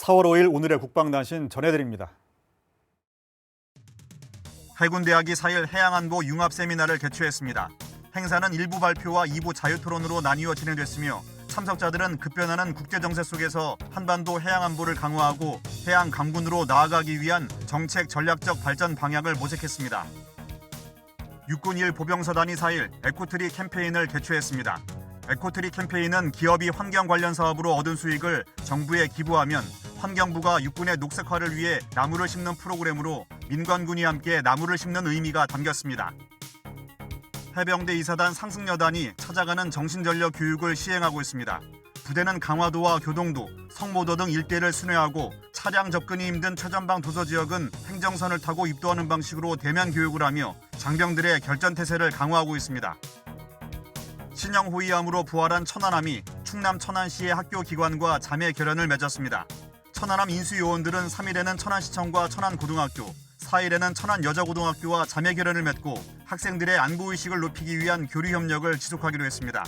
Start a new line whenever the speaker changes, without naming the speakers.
4월 5일 오늘의 국방단신 전해드립니다.
해군대학이 4일 해양안보 융합 세미나를 개최했습니다. 행사는 일부 발표와 2부 자유토론으로 나뉘어 진행됐으며 참석자들은 급변하는 국제 정세 속에서 한반도 해양 안보를 강화하고 해양 강군으로 나아가기 위한 정책 전략적 발전 방향을 모색했습니다. 육군 1 보병사단이 4일 에코트리 캠페인을 개최했습니다. 에코트리 캠페인은 기업이 환경 관련 사업으로 얻은 수익을 정부에 기부하면 환경부가 육군의 녹색화를 위해 나무를 심는 프로그램으로 민관군이 함께 나무를 심는 의미가 담겼습니다. 해병대 이사단 상승여단이 찾아가는 정신전력 교육을 시행하고 있습니다. 부대는 강화도와 교동도, 성모도 등 일대를 순회하고 차량 접근이 힘든 최전방 도서 지역은 행정선을 타고 입도하는 방식으로 대면 교육을 하며 장병들의 결전 태세를 강화하고 있습니다. 신형 호위함으로 부활한 천안함이 충남 천안시의 학교 기관과 자매 결연을 맺었습니다. 천안함 인수 요원들은 3일에는 천안시청과 천안고등학교, 4일에는 천안여자고등학교와 자매 결연을 맺고 학생들의 안보 의식을 높이기 위한 교류 협력을 지속하기로 했습니다.